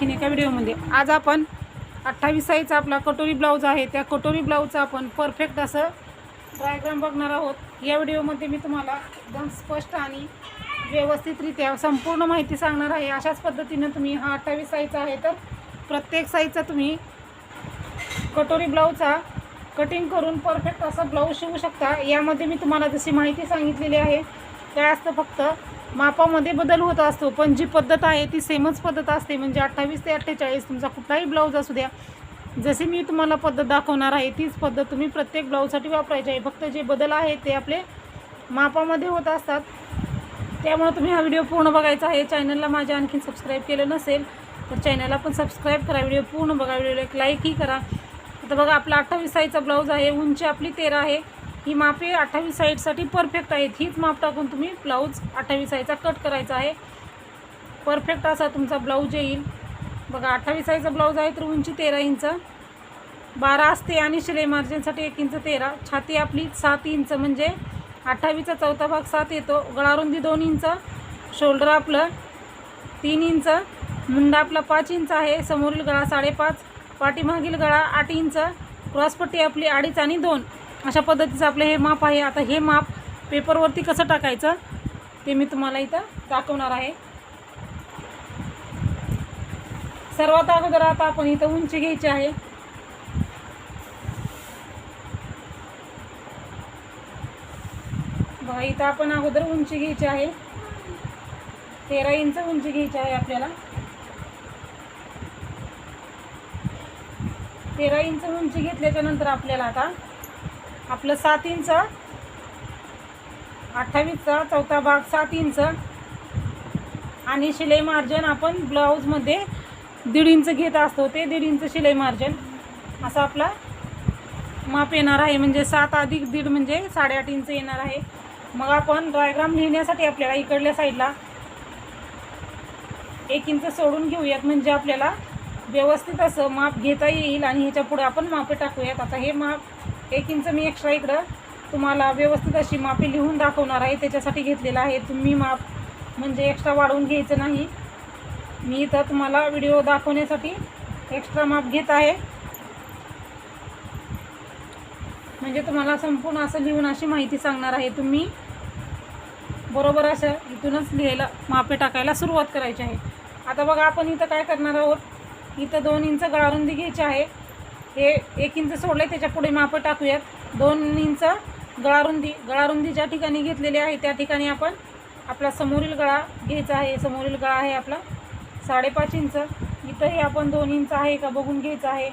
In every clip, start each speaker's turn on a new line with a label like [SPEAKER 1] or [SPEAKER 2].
[SPEAKER 1] आणखीन एका व्हिडिओमध्ये. आज आपण अठ्ठावीस साईजचा आपला कटोरी ब्लाऊज आहे. त्या कटोरी ब्लाऊजचा आपण परफेक्ट असं डायग्राम बघणार आहोत. या व्हिडिओमध्ये मी तुम्हाला एकदम स्पष्ट आणि व्यवस्थितरित्या संपूर्ण माहिती सांगणार आहे. अशाच पद्धतीनं तुम्ही हा अठ्ठावीस साईजचा आहे तर प्रत्येक साईजचा तुम्ही कटोरी ब्लाऊजचा कटिंग करून परफेक्ट असा ब्लाऊज शिवू शकता. यामध्ये मी तुम्हाला जशी माहिती सांगितलेली आहे काय असतं फक्त मापामध्ये बदल होत असतो पण जी पद्धत आहे ती सेमच पद्धत असते. म्हणजे अठ्ठावीस ते अठ्ठेचाळीस तुमचा कुठलाही ब्लाऊज असू द्या जशी मी तुम्हाला पद्धत दाखवणार आहे तीच पद्धत तुम्ही प्रत्येक ब्लाऊजसाठी वापरायची आहे. फक्त जे बदल आहेत ते आपले मापामध्ये होत असतात. त्यामुळे तुम्ही हा व्हिडिओ पूर्ण बघायचा आहे. चॅनलला माझ्या आणखीन सबस्क्राईब केलं नसेल तर चॅनलला पण सबस्क्राईब करा. व्हिडिओ पूर्ण बघा. व्हिडिओला एक लाईकही करा. आता बघा आपला अठ्ठावीस साईजचा ब्लाऊज आहे. उंची आपली तेरा आहे. ही मापे अठ्ठावीस साईजसाठी परफेक्ट आहेत हीच माप टाकून तुम्ही ब्लाऊज अठ्ठावीस साईजचा कट करायचा आहे. परफेक्ट असा तुमचा ब्लाऊज येईल. बघा अठ्ठावीस साईजचा ब्लाऊज आहे तर उंची तेरा इंच. बारा असते आणि शिलाई मार्जिनसाठी एक इंच तेरा. छाती आपली सात इंच म्हणजे अठ्ठावीसचा चौथा भाग सात येतो. गळारुंदी दोन इंच. शोल्डर आपलं तीन इंच. मुंडा आपला पाच इंच आहे. समोरील गळा साडेपाच. पाठीमागील गळा आठ इंच. क्रॉसपट्टी आपली अडीच आणि दोन. अशा पद्धतीचं आपलं हे माप आहे. आता हे माप पेपरवरती कसं टाकायचं ते मी तुम्हाला इथं दाखवणार आहे. सर्वात अगोदर आता आपण इथं उंची घ्यायची आहे. बघा इथं आपण अगोदर उंची घ्यायची आहे. तेरा इंच उंची घ्यायची आहे आपल्याला. तेरा इंच उंची घेतल्याच्या नंतर आपल्याला आता आपलं सात इंच. अठ्ठावीसचा चौथा भाग सात इंच. आणि शिलाई मार्जिन आपण ब्लाऊजमध्ये दीड इंच घेत असतो. ते दीड इंच शिलाई मार्जिन असा आपला माप येणार आहे. म्हणजे सात अधिक दीड म्हणजे साडेआठ इंच येणार आहे. मग आपण डायग्राम लिहिण्यासाठी आपल्याला इकडल्या साईडला एक इंच सोडून घेऊयात. म्हणजे आपल्याला व्यवस्थित असं माप घेता येईल आणि ह्याच्या पुढे आपण मापे टाकूयात. आता हे माप एक इंच मी एक्स्ट्रा इकडं तुम्हाला व्यवस्थित अशी मापे लिहून दाखवणार आहे. त्याच्यासाठी घेतलेलं आहे. तुम्ही माप म्हणजे एक्स्ट्रा वाढवून घ्यायचं नाही. मी इथं तुम्हाला व्हिडिओ दाखवण्यासाठी एक्स्ट्रा माप घेत आहे. म्हणजे तुम्हाला संपूर्ण असं लिहून अशी माहिती सांगणार आहे. तुम्ही बरोबर असं इथूनच लिहायला मापे टाकायला सुरुवात करायची आहे. आता बघा आपण इथं काय करणार आहोत? इथं दोन इंच गाळून घ्यायची आहे. हे एक इंच सोडले त्याच्या पुढे मापं टाकूयात. दोन इंच गळारुंदी गळारुंदी ज्या ठिकाणी घेतलेली आहे त्या ठिकाणी आपण आपला समोरील गळा घ्यायचा आहे. समोरील गळा आहे आपला साडेपाच इंच. इथंही आपण दोन इंच आहे का बघून घ्यायचं आहे.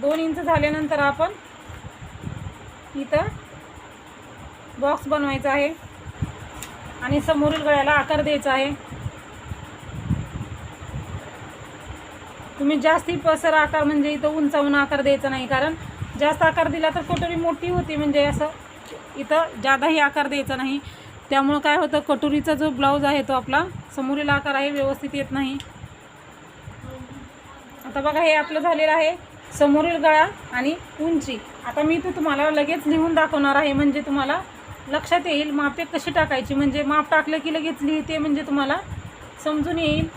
[SPEAKER 1] दोन इंच झाल्यानंतर आपण इथं बॉक्स बनवायचा आहे आणि समोरील गळ्याला आकार द्यायचा आहे. तुम्ही जास्ती पसर आकार म्हणजे इथं उंचावून आकार द्यायचा नाही कारण जास्त आकार दिला तर कटोरी मोठी होती म्हणजे असं इथं जादाही आकार द्यायचा नाही. त्यामुळं काय होतं कटोरीचा जो ब्लाऊज आहे तो आपला समोरील आकार आहे व्यवस्थित येत नाही. आता बघा हे आपलं झालेलं आहे समोरील गळा आणि उंची. आता मी इथं तुम्हाला लगेच लिहून दाखवणार आहे म्हणजे तुम्हाला लक्षात येईल मापे कशी टाकायची. म्हणजे माप टाकलं की लगेच लिहिते म्हणजे तुम्हाला समजून येईल.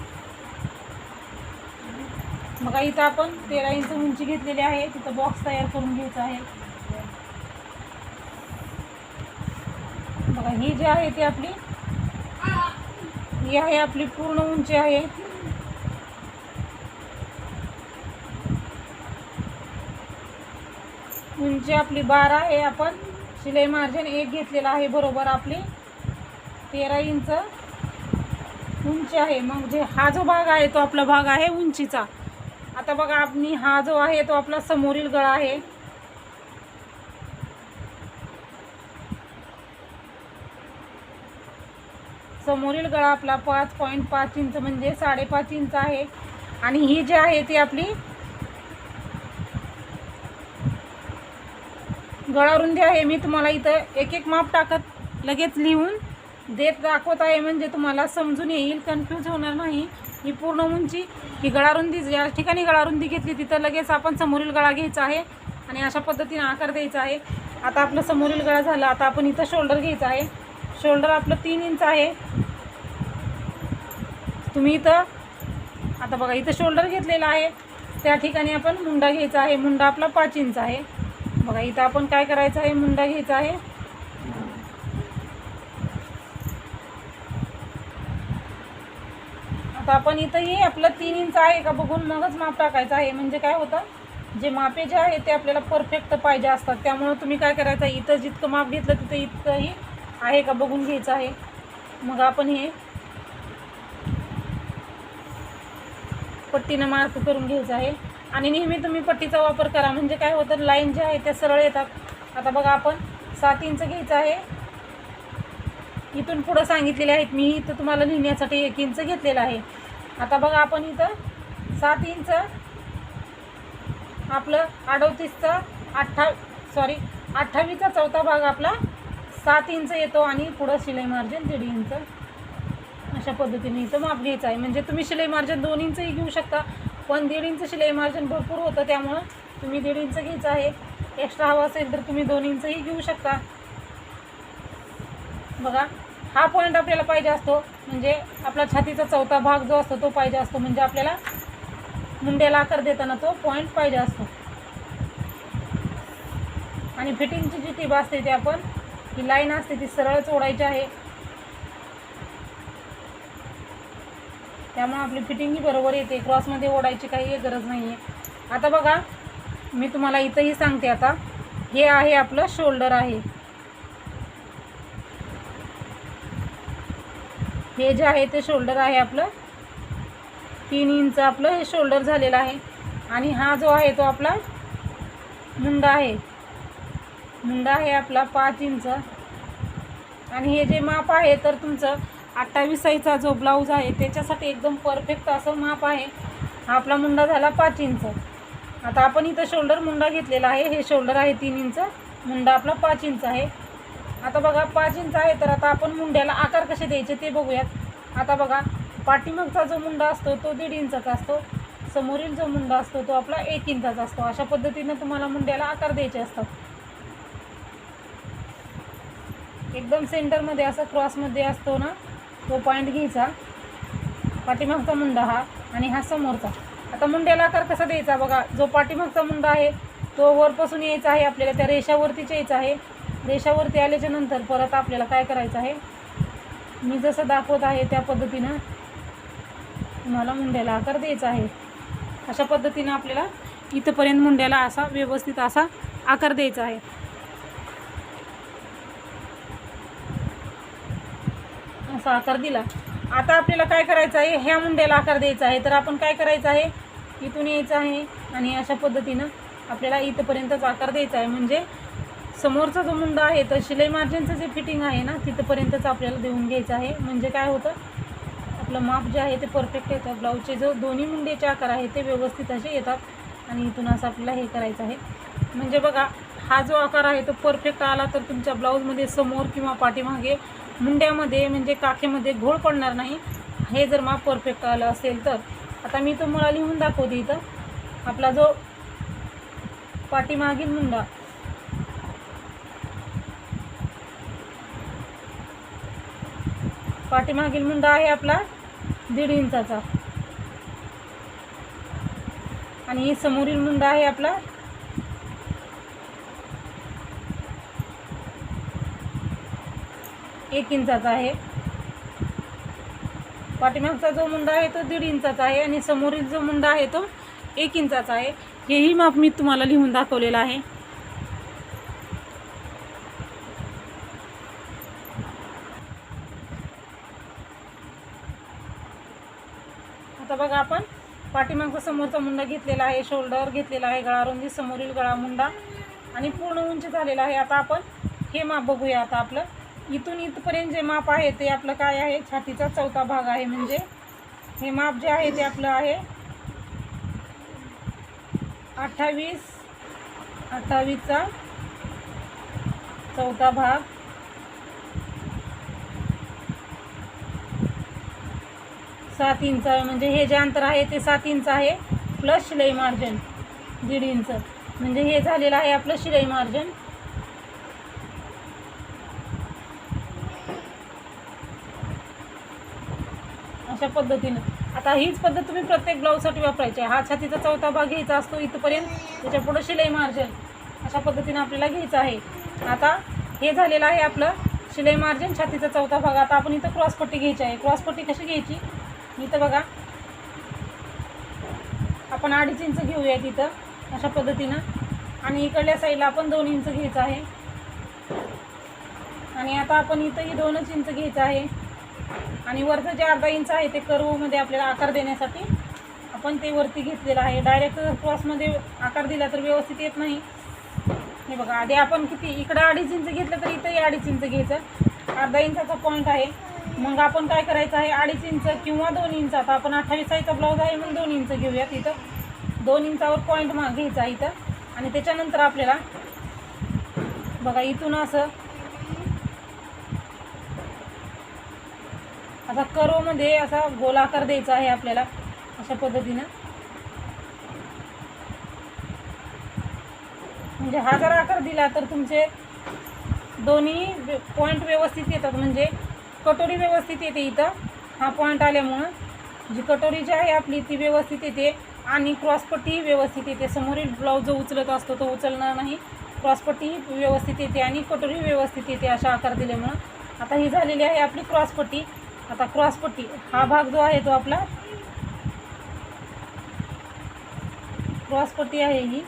[SPEAKER 1] मग इथं आपण तेरा इंच उंची घेतलेली आहे. तिथं बॉक्स तयार करून घ्यायचा आहे. बघा ही जी आहे ती आपली ही आहे आपली पूर्ण उंची आहे. उंची आपली बारा आहे. आपण शिलाई मार्जिन एक घेतलेला आहे बरोबर आपली. तेरा इंच उंची आहे. मग जे हा जो भाग आहे तो आपला भाग आहे उंचीचा. आता बघा आपली हा जो आहे तो आपला समोरील गळा आहे. समोरील गळा आपला पाच पॉईंट पाच इंच म्हणजे साडेपाच इंच आहे. आणि ही जी आहे ती आपली गळारुंदी आहे. मी तुम्हाला इथं एक एक माप टाकत लगेच लिहून देत दाखवत आहे. म्हणजे तुम्हाला समजून येईल कन्फ्यूज होणार नाही. ही पूर्ण उंची ही गळारुंदी ज्या ठिकाणी गळारुंदी घेतली तिथं लगेच आपण समोरील गळा घ्यायचा आहे आणि अशा पद्धतीने आकार द्यायचा आहे. आता आपलं समोरील गळा झाला आता आपण इथं शोल्डर घ्यायचा आहे. शोल्डर आपलं तीन इंच आहे. तुम्ही इथं आता बघा इथं शोल्डर घेतलेला आहे. त्या ठिकाणी आपण मुंडा घ्यायचा आहे. मुंडा आपला पाच इंच आहे. बघा इथं आपण काय करायचं आहे? मुंडा घ्यायचा आहे. आता आपण इथंही आपलं तीन इंच आहे का बघून मगच माप टाकायचं आहे. म्हणजे काय होतं? जे मापे जे आहे ते आपल्याला परफेक्ट पाहिजे असतात. त्यामुळं तुम्ही काय करायचं? आहे इथं जितकं माप घेतलं तिथं इतकंही आहे का बघून घ्यायचं आहे. मग आपण हे पट्टीनं मार्क करून घ्यायचं आहे. आणि नेहमी तुम्ही पट्टीचा वापर करा. म्हणजे काय होतं? लाईन जे आहे त्या सरळ येतात. आता बघा आपण सात इंच घ्यायचं आहे. इथून पुढं सांगितलेले आहेत मी इथं तुम्हाला लिहिण्यासाठी एक इंच घेतलेलं आहे. आता बघा आपण इथं सात इंच आपलं अडोतीसचा अठ्ठा सॉरी अठ्ठावीसचा चौथा भाग आपला सात इंच येतो आणि पुढं शिलाई मार्जिन दीड इंच. अशा पद्धतीने इथं माप घ्यायचं आहे. म्हणजे तुम्ही शिलाई मार्जिन दोन इंचही घेऊ शकता पण दीड इंच शिलाई मार्जिन भरपूर होतं त्यामुळं तुम्ही दीड इंच घ्यायचं आहे. एक्स्ट्रा हवा असेल तर तुम्ही दोन इंचही घेऊ शकता. बघा हा पॉईंट आपल्याला पाहिजे असतो. म्हणजे आपला छातीचा चौथा भाग जो असतो तो पाहिजे असतो. म्हणजे आपल्याला मुंड्याला आकार देताना तो पॉईंट पाहिजे असतो. आणि फिटिंगची जी टीप असते ती आपण ही लाईन असते ती सरळच ओढायची आहे. त्यामुळे आपली फिटिंगही बरोबर येते. क्रॉसमध्ये ओढायची काही गरज नाही आहे आता बघा मी तुम्हाला इथंही सांगते आता. हे आहे आपलं शोल्डर आहे. हे जे आहे ते शोल्डर आहे आपलं. तीन इंच आपलं हे शोल्डर झालेलं आहे. आणि हा जो आहे तो आपला मुंडा आहे. मुंडा आहे आपला पाच इंच. आणि हे जे माप आहे तर तुमचं अठ्ठावीसाईचा जो ब्लाऊज आहे त्याच्यासाठी एकदम परफेक्ट असं माप आहे. हा आपला मुंडा झाला पाच इंच. आता आपण इथं शोल्डर मुंडा घेतलेला आहे. हे शोल्डर आहे तीन इंच. मुंडा आपला पाच इंच आहे. आता बघा पाच इंच आहे तर आता आपण मुंड्याला आकार कसे द्यायचे ते बघूयात. आता बघा पाठीमागचा जो मुंडा असतो तो दीड इंचाचा असतो. समोरील जो मुंडा असतो तो आपला एक इंचाचा असतो. अशा पद्धतीनं तुम्हाला मुंड्याला आकार द्यायचे असतात. एकदम सेंटरमध्ये असं क्रॉसमध्ये असतो ना तो पॉईंट घ्यायचा. पाठीमागचा मुंडा हा आणि हा समोरचा. आता मुंड्याला आकार कसा द्यायचा? बघा जो पाठीमागचा मुंडा आहे तो वरपासून यायचा आहे आपल्याला त्या रेषावरतीच यायचा आहे. रेषावरती आल्याच्यानंतर परत आपल्याला काय करायचं आहे? मी जसं दाखवत आहे त्या पद्धतीनं तुम्हाला मुंड्याला आकार द्यायचा आहे. अशा पद्धतीनं आपल्याला इथंपर्यंत मुंड्याला असा व्यवस्थित असा आकार द्यायचा आहे. असा आकार दिला. आता आपल्याला काय करायचं आहे? ह्या मुंड्याला आकार द्यायचा आहे. तर आपण काय करायचं आहे? इथून यायचं आहे आणि अशा पद्धतीनं आपल्याला इथंपर्यंतच आकार द्यायचा आहे. म्हणजे समोरचा जो मुंडा आहे तर शिलाई मार्जिनचं जे फिटिंग आहे ना तिथंपर्यंतच आपल्याला देऊन घ्यायचं आहे. म्हणजे काय होतं आपलं माप जे आहे ते परफेक्ट येतं ब्लाऊजचे जो दोन्ही मुंडेचे आकार आहे ते व्यवस्थित असे येतात. आणि इथून असं आपल्याला हे करायचं आहे. म्हणजे बघा हा जो आकार आहे तो परफेक्ट आला तर तुमच्या ब्लाऊजमध्ये समोर किंवा पाठीमागे मुंड्यामध्ये म्हणजे काखेमध्ये घोळ पडणार नाही. हे जर माप परफेक्ट आलं असेल तर. आता मी तुम्हाला लिहून दाखवते इथं. आपला जो पाठीमागील मुंडा पाठीमागील मुंडा आहे आपला दीड इंचाचा. आणि समोरील मुंडा आहे आपला एक इंचाचा आहे. पाठीमागचा जो मुंडा आहे तो दीड इंचाचा आहे आणि समोरील जो मुंडा आहे तो एक इंचाचा आहे. हेही माप मी तुम्हाला लिहून दाखवलेलं आहे आता बघा आपण क्रमांक समोरचा मुंडा घेतलेला आहे शोल्डर घेतलेला आहे गळारुंदी समोरील गळा मुंडा आणि पूर्ण उंच झालेला आहे. आता आपण हे माप बघूया आता आपलं. इथून इथपर्यंत जे माप आहे ते आपलं काय आहे? छातीचा चौथा भाग आहे म्हणजे हे माप जे आहे ते आपलं आहे अठ्ठावीस. अठ्ठावीसचा चौथा भाग. सात इंच म्हणजे हे जे अंतर आहे ते सात इंच आहे प्लस शिलाई मार्जिन दीड इंच. म्हणजे हे झालेलं आहे आपलं शिलाई मार्जिन अशा पद्धतीनं. आता हीच पद्धत तुम्ही प्रत्येक ब्लाऊजसाठी वापरायची आहे. हा छातीचा चौथा भाग घ्यायचा असतो इथपर्यंत त्याच्या पुढं शिलाई मार्जिन अशा पद्धतीनं आपल्याला घ्यायचं आहे. आता हे झालेलं आहे आपलं शिलाई मार्जिन छातीचा चौथा भाग. आता आपण इथं क्रॉसपट्टी घ्यायची आहे. क्रॉसपट्टी कशी घ्यायची? इथं बघा. आपण अडीच इंच घेऊया तिथं अशा पद्धतीनं. आणि इकडल्या साईडला आपण दोन इंच घ्यायचं आहे. आणि आता आपण इथंही दोनच इंच घ्यायचं आहे. आणि वरचं जे अर्धा इंच आहे ते कर्वमध्ये आपल्याला आकार देण्यासाठी आपण ते वरती घेतलेलं आहे. डायरेक्ट क्रॉसमध्ये आकार दिला तर व्यवस्थित येत नाही. हे बघा आधी आपण किती इकडं अडीच इंच घेतलं तर इथंही अडीच इंच घ्यायचं. अर्धा इंचाचा पॉईंट आहे. मग आपण काय करायचं आहे? अडीच इंच किंवा दोन इंच आता आपण अठ्ठावीस साईजचा ब्लाऊज आहे मग दोन इंच घेऊयात इथं. दोन इंचावर पॉईंट मा घ्यायचा इथं. आणि त्याच्यानंतर आपल्याला बघा इथून असं असा करोमध्ये असा गोलाकार द्यायचा आहे आपल्याला अशा पद्धतीनं. म्हणजे हा जर आकार दिला तर तुमचे दोन्ही पॉईंट व्यवस्थित येतात. म्हणजे कटोरी व्यवस्थित येते इथं. हा पॉईंट आल्यामुळं जी कटोरी जी आहे आपली ती व्यवस्थित येते. आणि क्रॉसपट्टीही व्यवस्थित येते. समोरील ब्लाऊज जो उचलत असतो तो उचलणार नाही. क्रॉसपट्टीही व्यवस्थित येते आणि कटोरी व्यवस्थित येते अशा आकार दिल्यामुळं. आता ही झालेली आहे आपली क्रॉसपट्टी आता क्रॉसपट्टी हा भाग जो आहे तो आपला क्रॉसपट्टी आहे ही.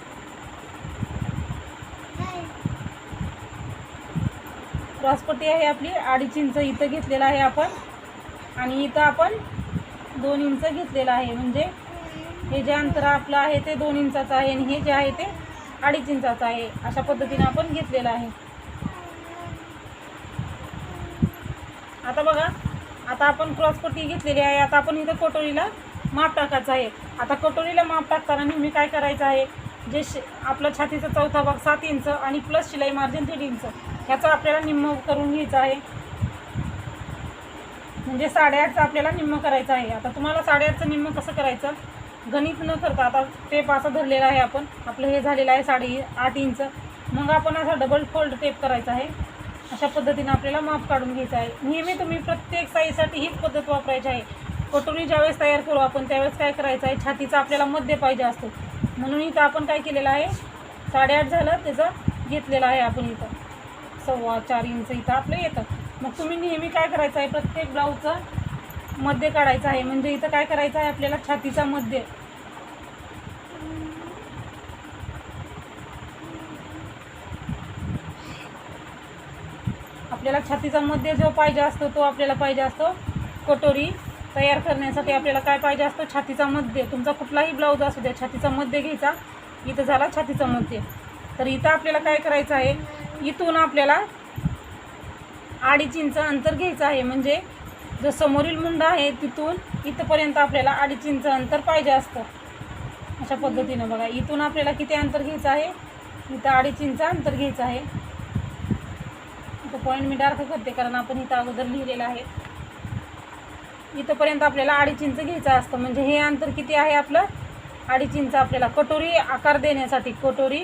[SPEAKER 1] क्रॉसपट्टी आहे आपली अडीच इंच इथं घेतलेलं आहे आपण. आणि इथं आपण दोन इंच घेतलेलं आहे. म्हणजे हे जे अंतर आपलं आहे ते दोन इंचाचं आहे आणि हे जे आहे ते अडीच इंचाचं आहे. अशा पद्धतीने आपण घेतलेलं आहे. आता बघा आता आपण क्रॉसपट्टी घेतलेली आहे. आता आपण इथं कटोरीला माप टाकायचं आहे. आता कटोरीला माप टाकताना नेहमी काय करायचं आहे? जे शे आपलं छातीचा चौथा भाग सात इंच आणि प्लस शिलाई मार्जिन दीड इंच. ह्याचं आपल्याला निम्म करून घ्यायचं आहे. म्हणजे साडेआठचं आपल्याला निम्म करायचं आहे. आता तुम्हाला साडेआठचं निम्म कसं करायचं? गणित न करता आता टेप असा धरलेला आहे आपण. आपलं हे झालेलं आहे साडे आठ इंच. मग आपण असा डबल फोल्ड टेप करायचा आहे. अशा पद्धतीनं आपल्याला माप काढून घ्यायचं आहे. नेहमी तुम्ही प्रत्येक साईजसाठी हीच पद्धत वापरायची आहे. कटोरी ज्यावेळेस तयार करू आपण त्यावेळेस काय करायचं आहे? छातीचा आपल्याला मध्य पाहिजे असतो. म्हणून इथं आपण काय केलेलं आहे? साडेआठ झालं त्याचं घेतलेलं आहे आपण इथं. सव्वा चार इंच इथं आपलं येतं. मग तुम्ही नेहमी काय करायचं आहे? प्रत्येक ब्लाऊजचं मध्य काढायचं आहे. म्हणजे इथं काय करायचं आहे? आपल्याला छातीचा मध्य. आपल्याला छातीचा मध्य जो पाहिजे असतो तो आपल्याला पाहिजे असतो. कटोरी तयार करण्यासाठी आपल्याला काय पाहिजे असतो? छातीचा मध्य. तुमचा कुठलाही ब्लाऊज असू द्या छातीचा मध्य घ्यायचा. इथं झाला छातीचा मध्य. तर इथं आपल्याला काय करायचं आहे? इथून आपल्याला अडीच इंच अंतर घ्यायचं आहे. म्हणजे जो समोरील मुंडा आहे तिथून इथंपर्यंत आपल्याला अडीच इंच अंतर पाहिजे असतं. अशा पद्धतीनं बघा इथून आपल्याला किती अंतर घ्यायचं आहे? इथं अडीच इंच अंतर घ्यायचं आहे. इथं पॉईंट मी डार्क करते कारण आपण इथं अगोदर लिहिलेलं आहे. इथंपर्यंत आपल्याला अडीच इंच घ्यायचं असतं. म्हणजे हे अंतर किती आहे आपलं? अडीच इंच आपल्याला कटोरी आकार देण्यासाठी कटोरी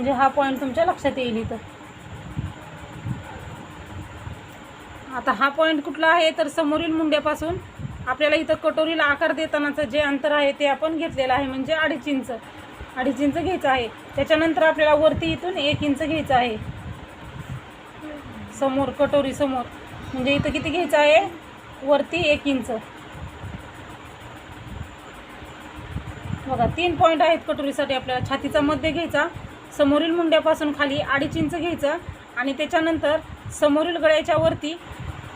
[SPEAKER 1] म्हणजे हा पॉईंट तुमच्या लक्षात येईल इथं. आता हा पॉईंट कुठला आहे? तर समोरील मुंड्यापासून आपल्याला इथं कटोरीला आकार देतानाचं जे अंतर आहे ते आपण घेतलेलं आहे म्हणजे अडीच इंच. अडीच इंच घ्यायचं आहे. त्याच्यानंतर आपल्याला वरती इथून एक इंच घ्यायचं आहे. समोर कटोरी समोर. म्हणजे इथं किती घ्यायचं आहे? वरती एक इंच. बघा तीन पॉईंट आहेत कटोरीसाठी आपल्याला. छातीचा मध्य घ्यायचा. समोरील मुंड्यापासून खाली अडीच इंच घ्यायचं आणि त्याच्यानंतर समोरील गळ्याच्या वरती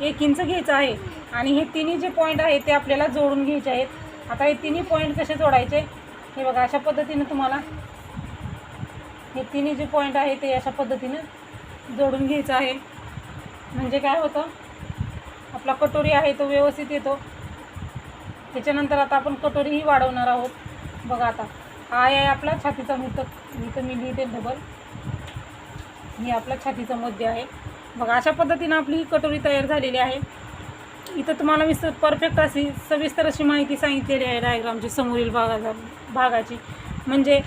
[SPEAKER 1] एक इंच घ्यायचं आहे. आणि हे तिन्ही जे पॉईंट आहेत ते आपल्याला जोडून घ्यायचे आहेत. आता हे तिन्ही पॉईंट कसे जोडायचे? हे बघा अशा पद्धतीनं तुम्हाला हे तिन्ही जे पॉईंट आहे ते अशा पद्धतीनं जोडून घ्यायचं आहे. म्हणजे काय होतं? आपला कटोरी आहे तो व्यवस्थित येतो. त्याच्यानंतर आता आपण कटोरीही वाढवणार आहोत. बघा आता हा आहे आपला छातीचा मृतक इथं मी लिहिते डबल ही आपला छातीचा मध्य आहे. बघा अशा पद्धतीनं आपली कटोरी तयार झालेली आहे. इथं तुम्हाला मी परफेक्ट अशी सविस्तर अशी माहिती सांगितलेली आहे डायग्रामची समोरील भागाचा भागाची. म्हणजे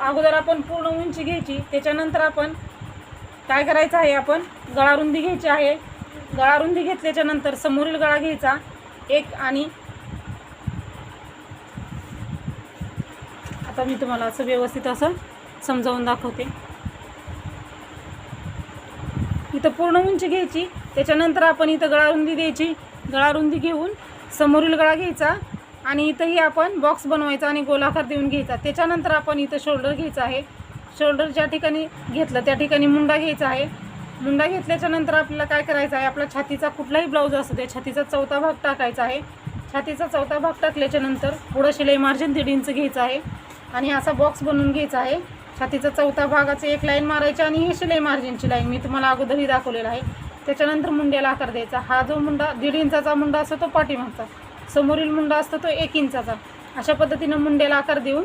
[SPEAKER 1] अगोदर आपण पूर्ण उंची घ्यायची त्याच्यानंतर आपण काय करायचं आहे आपण? गळारुंदी घ्यायची आहे. गळारुंदी घेतल्याच्यानंतर समोरील गळा घ्यायचा. एक आणि आता मी तुम्हाला असं व्यवस्थित असं समजावून दाखवते. इथं पूर्ण उंची घ्यायची त्याच्यानंतर आपण इथं गळारुंदी द्यायची. गळारुंदी घेऊन समोरील गळा घ्यायचा आणि इथंही आपण बॉक्स बनवायचा आणि गोलाकार देऊन घ्यायचा. त्याच्यानंतर आपण इथं शोल्डर घ्यायचा आहे. शोल्डर ज्या ठिकाणी घेतलं त्या ठिकाणी मुंडा घ्यायचा आहे. मुंडा घेतल्याच्या नंतर आपल्याला काय करायचं आहे? आपला छातीचा कुठलाही ब्लाऊज असू दे छातीचा चौथा भाग टाकायचा आहे. छातीचा चौथा भाग टाकल्याच्या नंतर पुढं शिलाई मार्जिन दीड इंच घ्यायचं आहे. आणि असा बॉक्स बनवून घ्यायचा आहे. छातीचा चौथा भागाचं एक लाईन मारायची आणि ही शिलाई मार्जिनची लाईन मी तुम्हाला अगोदरही दाखवलेला आहे. त्याच्यानंतर मुंड्याला आकार द्यायचा. हा जो मुंडा दीड इंचाचा मुंडा असतो तो पाठीमागचा. समोरील मुंडा असतो तो एक इंचाचा. अशा पद्धतीनं मुंड्याला आकार देऊन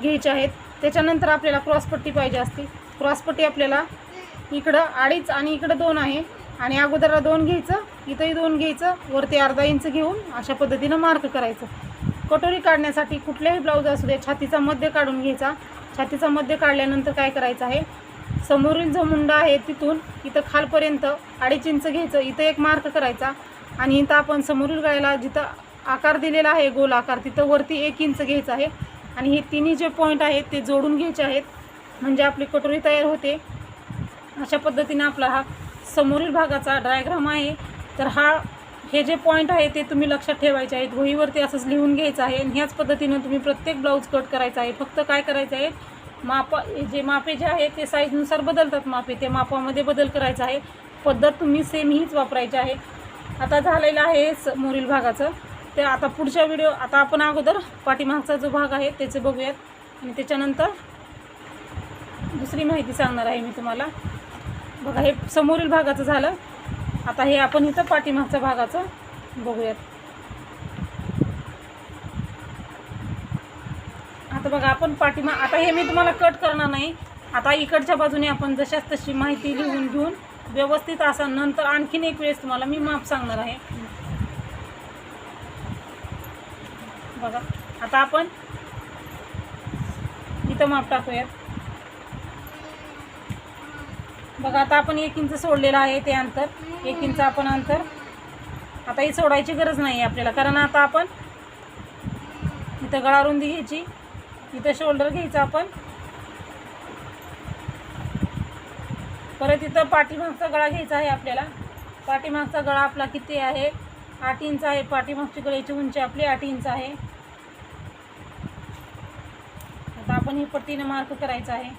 [SPEAKER 1] घ्यायचे आहेत. त्याच्यानंतर आपल्याला क्रॉसपट्टी पाहिजे असते. क्रॉसपट्टी आपल्याला इकडं अडीच आणि इकडं दोन आहे. आणि अगोदरला दोन घ्यायचं इथंही दोन घ्यायचं वरती अर्धा इंच घेऊन अशा पद्धतीनं मार्क करायचं. कटोरी काढण्यासाठी कुठल्याही ब्लाऊज असू दे छातीचा मध्य काढून घ्यायचा. छातीचा मध्य काढल्यानंतर काय करायचं आहे? समोरील जो मुंडा आहे तिथून इथं खालपर्यंत अडीच इंच घ्यायचं. इथं एक मार्क करायचा. आणि इथं आपण समोरील गळ्याला जिथं आकार दिलेला आहे गोल आकार तिथं वरती एक इंच घ्यायचं आहे. आणि हे तिन्ही जे पॉईंट आहेत ते जोडून घ्यायचे आहेत. म्हणजे आपली कटोरी तयार होते. अशा पद्धतीने आपला हा समोरील भागाचा डायग्राम आहे. तर हा हे जे पॉईंट आहे ते तुम्ही लक्षात ठेवायचे आहेत वहीवरती असंच लिहून घ्यायचं आहे आणि ह्याच पद्धतीनं तुम्ही प्रत्येक ब्लाऊज कट करायचा आहे. फक्त काय करायचं आहे? मापा जे मापे जे आहे ते साईजनुसार बदलतात मापे. ते मापामध्ये बदल करायचा आहे. पद्धत तुम्ही सेम हीच वापरायची आहे. आता झालेलं आहे समोरील भागाचं. ते आता पुढच्या व्हिडिओ आता आपण अगोदर पाठीमागचा जो भाग आहे त्याचे बघूयात. आणि त्याच्यानंतर दुसरी माहिती सांगणार आहे मी तुम्हाला. बघा हे समोरील भागाचं झालं. आता हे आपण इथं पाठीमागच्या भागाचं बघूयात. आता बघा आपण पाठीमा आता हे मी तुम्हाला कट करणार नाही. आता इकडच्या बाजूने आपण जशाच तशी माहिती लिहून घेऊन व्यवस्थित असा नंतर आणखीन एक वेळेस तुम्हाला मी माप सांगणार आहे. बघा आता आपण इथं माप टाकूयात. बघा आता आपण एक इंच सोडलेलं आहे ते अंतर. एक इंच आपण अंतर. आता ही सोडायची गरज नाही आहे आपल्याला कारण आता आपण इथं गळारुंदी घ्यायची इथं शोल्डर घ्यायचं आपण. परत इथं पाठीमागचा गळा घ्यायचा आहे आपल्याला. पाठीमागचा गळा आपला किती आहे? आठ इंच आहे. पाठीमागची गळ्याची उंची आपली आठ इंच आहे. आता आपण ही पट्टीनं मार्क करायचं आहे.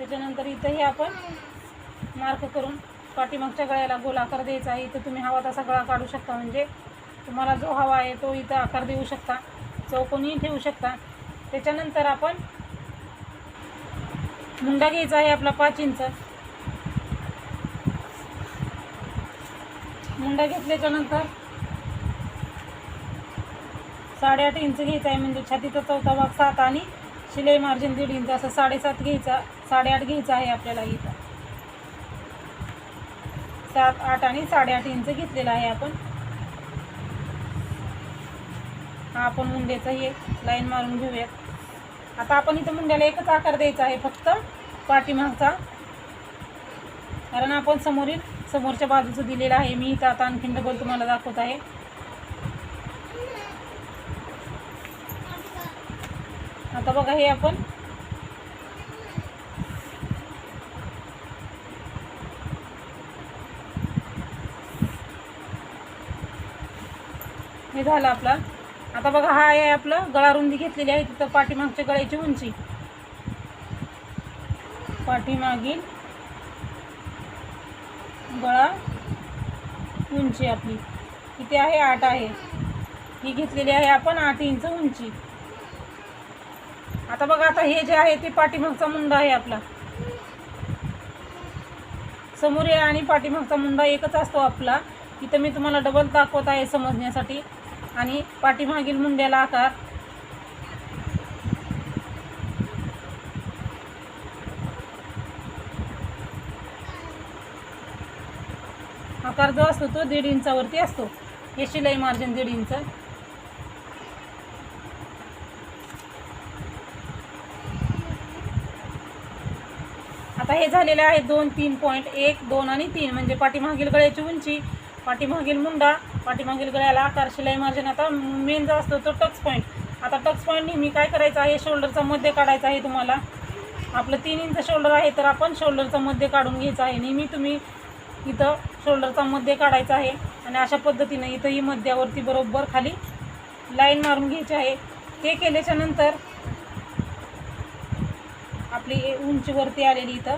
[SPEAKER 1] त्याच्यानंतर इथंही आपण मार्क करून पाठीमागच्या गळ्याला गोल आकार द्यायचा आहे. इथं तुम्ही हवा तसा गळा काढू शकता. म्हणजे तुम्हाला जो हवा आहे तो इथं आकार देऊ शकता. चौकोनी ठेवू शकता. त्याच्यानंतर आपण मुंडा घ्यायचा आहे आपला पाच इंच. मुंडा घेतल्याच्यानंतर साडेआठ इंच घ्यायचा आहे. म्हणजे छातीचा चौथा भाग सात आणि शिलाई मार्जिन दीड इंच. असं साडेसात घ्यायचा. साडेआठ घ्यायचं आहे आपल्याला इथं. सात आठ आणि साडेआठ इंच घेतलेला आहे आपण. हा आपण मुंड्याचा हे लाईन मारून घेऊयात. आता आपण इथं मुंड्याला एकच आकार द्यायचा आहे फक्त पाठीमागचा. कारण आपण समोरील समोरच्या बाजूचं दिलेलं आहे. मी इथं आता आणखीन डबल तुम्हाला दाखवत आहे. आता बघा हे आपण हे झालं आपला. आता बघा हा आहे आपलं गळा रुंदी घेतलेली आहे तिथं पाठीमागच्या गळ्याची उंची. पाठीमागील गळा उंची आपली. किती आहे? आठ आहे. ही घेतलेली आहे आपण आठ इंच उंची. आता बघा आता हे जे आहे ते पाठीमागचा मुंडा आहे आपला. समोर आणि पाठीमागचा मुंडा एकच असतो आपला. इथं मी तुम्हाला डबल दाखवत आहे समजण्यासाठी. आणि पाठीमागील मुंड्याला आकार. आकार जो असतो तो दीड इंचावरती असतो. हे शिलाई मार्जिन दीड इंच. आता हे झालेले आहे दोन तीन पॉईंट एक दोन आणि तीन. म्हणजे पाठीमागील गळ्याची उंची पाठीमागील मुंडा पाठीमागील गळ्याला आकार शिलाई मार्जिन आता मेन जो असतो तो टक्स पॉईंट आता टक्स पॉईंट नेहमी काय करायचं आहे? शोल्डरचा मध्य काढायचा आहे तुम्हाला. आपलं तीन इंच शोल्डर आहे तर आपण शोल्डरचा मध्य काढून घ्यायचं आहे. नेहमी तुम्ही इथं शोल्डरचा मध्य काढायचा आहे. आणि अशा पद्धतीनं इथं ही मध्यावरती बरोबर खाली लाईन मारून घ्यायची आहे. ते केल्याच्यानंतर आपली ए- उंचीवरती आलेली इथं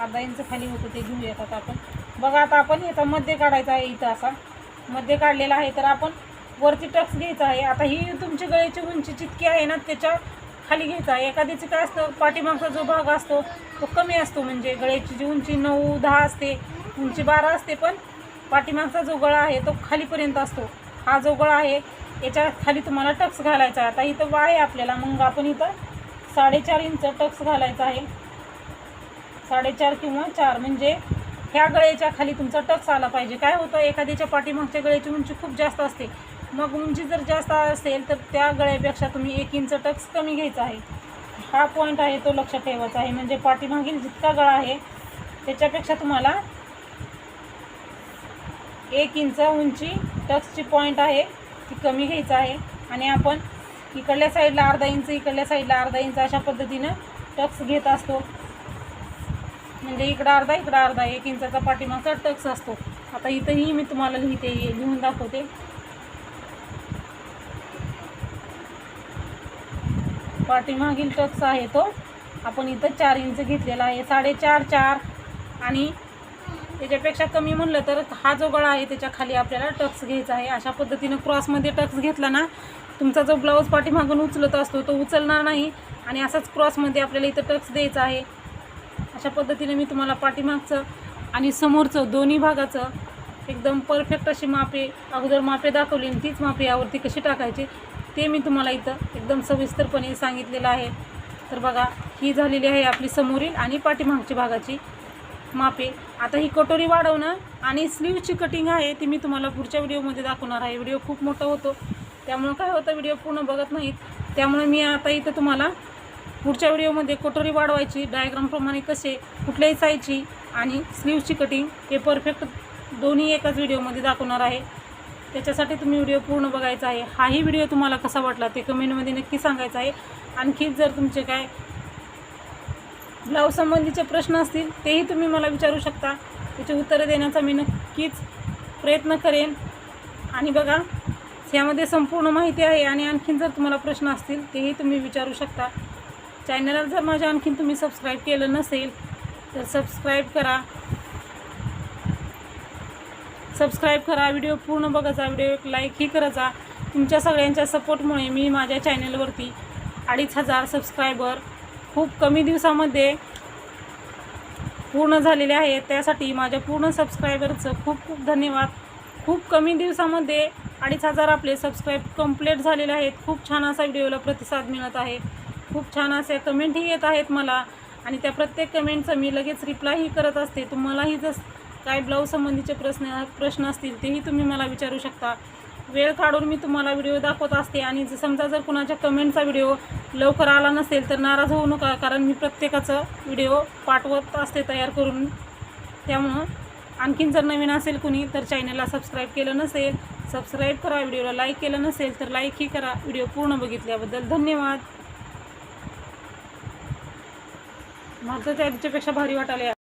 [SPEAKER 1] अर्धा इंच खाली होतं ते घेऊयात आता आपण. बघा आता आपण याचा मध्य काढायचा आहे इथं असा. मध्य काढलेला आहे तर आपण वरती टक्स घ्यायचा आहे. आता ही तुमची गळ्याची उंची जितकी आहे ना त्याच्याखाली घ्यायचा आहे. एखाद्याची काय असतं पाठीमागचा जो भाग असतो तो कमी असतो. म्हणजे गळ्याची जी उंची नऊ दहा असते उंची बारा असते पण पाठीमागचा जो गळा आहे तो खालीपर्यंत असतो. हा जो गळा आहे याच्या खाली तुम्हाला टक्स घालायचा आहे. आता इथं वाय आहे आपल्याला. मग आपण इथं साडेचार इंच टक्स घालायचा आहे. साडेचार किंवा चार. म्हणजे ह्या गळ्याच्या खाली तुमचा टक्स आला पाहिजे. काय होतं एखाद्याच्या पाठीमागच्या गळ्याची उंची खूप जास्त असते. मग उंची जर जास्त असेल तर त्या गळ्यापेक्षा तुम्ही एक इंच टक्स कमी घ्यायचा आहे. हा पॉईंट आहे तो लक्षात ठेवायचा आहे. म्हणजे पाठीमागील जितका गळा आहे त्याच्यापेक्षा तुम्हाला एक इंच उंची टक्सची पॉईंट आहे ती कमी घ्यायचं आहे. आणि आपण इकडल्या साईडला अर्धा इंच इकडल्या साईडला अर्धा इंच अशा पद्धतीनं टक्स घेत असतो. म्हणजे इकडं अर्धा इकडं अर्धा एक इंचाचा पाठीमागचा टक्स असतो. आता इथंही मी तुम्हाला लिहिते लिहून दाखवते. पाठीमागील टक्स आहे तो. आपण इथं चार इंच घेतलेला आहे साडेचार चार. आणि त्याच्यापेक्षा कमी म्हणलं तर हा जो गळा आहे त्याच्याखाली आपल्याला टक्स घ्यायचा आहे. अशा पद्धतीनं क्रॉसमध्ये टक्स घेतला ना तुमचा जो ब्लाऊज पाठीमागून उचलत असतो तो उचलणार नाही. आणि असाच क्रॉसमध्ये आपल्याला इथं टक्स द्यायचा आहे. अशा पद्धतीने मी तुम्हाला पाठीमागचं आणि समोरचं दोन्ही भागाचं एकदम परफेक्ट अशी मापे अगोदर मापे दाखवली आणि तीच मापे यावरती कशी टाकायची ते मी तुम्हाला इथं एकदम सविस्तरपणे सांगितलेलं आहे. तर बघा ही झालेली आहे आपली समोरील आणि पाठीमागची भागाची मापे. आता ही कटोरी वाढवणं आणि स्लीवची कटिंग आहे ती मी तुम्हाला पुढच्या व्हिडिओमध्ये दाखवणार आहे. व्हिडिओ खूप मोठा होतो त्यामुळं काय होतं व्हिडिओ पूर्ण बघत नाहीत. त्यामुळे मी आता इथं तुम्हाला पुढच्या व्हिडिओमध्ये कटोरी वाढवायची डायग्रामप्रमाणे कसे कुठल्याही साईजची आणि स्लीवची कटिंग हे परफेक्ट दोन्ही एकाच व्हिडिओमध्ये दाखवणार आहे. त्याच्यासाठी तुम्ही व्हिडिओ पूर्ण बघायचा आहे. हाही व्हिडिओ तुम्हाला कसा वाटला ते कमेंटमध्ये नक्की सांगायचं आहे. आणखी जर तुमचे काय ब्लाऊज संबंधीचे प्रश्न असतील तेही तुम्ही मला विचारू शकता. त्याची उत्तरं देण्याचा मी नक्कीच प्रयत्न करेन. आणि बघा यामध्ये संपूर्ण माहिती आहे आणि आणखीन जर तुम्हाला प्रश्न असतील तेही तुम्ही विचारू शकता. चॅनलला जर माझ्या आणखीन तुम्ही सबस्क्राईब केलं नसेल तर सबस्क्राईब करा. सबस्क्राईब करा व्हिडिओ पूर्ण बघायचा व्हिडिओ एक लाईकही करायचा तुमच्या सगळ्यांच्या सपोर्टमुळे मी माझ्या चॅनलवरती अडीच हजार सबस्क्रायबर खूप कमी दिवसामध्ये पूर्ण झालेले आहेत. त्यासाठी माझ्या पूर्ण सबस्क्रायबरचं खूप खूप धन्यवाद. खूप कमी दिवसामध्ये अडीच हजार आपले सबस्क्राईब कंप्लीट झालेले आहेत. खूप छान असा व्हिडिओला प्रतिसाद मिळत आहे. खूप छान असे कमेंटही येत आहेत मला. आणि त्या प्रत्येक कमेंटचं मी लगेच रिप्लायही करत असते. तुम्हालाही जस काय ब्लाऊज संबंधीचे प्रश्न प्रश्न असतील तेही तुम्ही मला विचारू शकता. वेळ काढून मी तुम्हाला व्हिडिओ दाखवत असते. आणि जर समजा जर कुणाच्या कमेंटचा व्हिडिओ लवकर आला नसेल तर नाराज होऊ नका. कारण मी प्रत्येकाचं व्हिडिओ पाठवत असते तयार करून. त्यामुळं आणखीन जर नवीन असेल कुणी तर चॅनलला सबस्क्राईब केलं नसेल सबस्क्राईब करा. व्हिडिओला लाईक केलं नसेल तर लाईकही करा. व्हिडिओ पूर्ण बघितल्याबद्दल धन्यवाद. माझं त्याच्यापेक्षा भारी वाटायला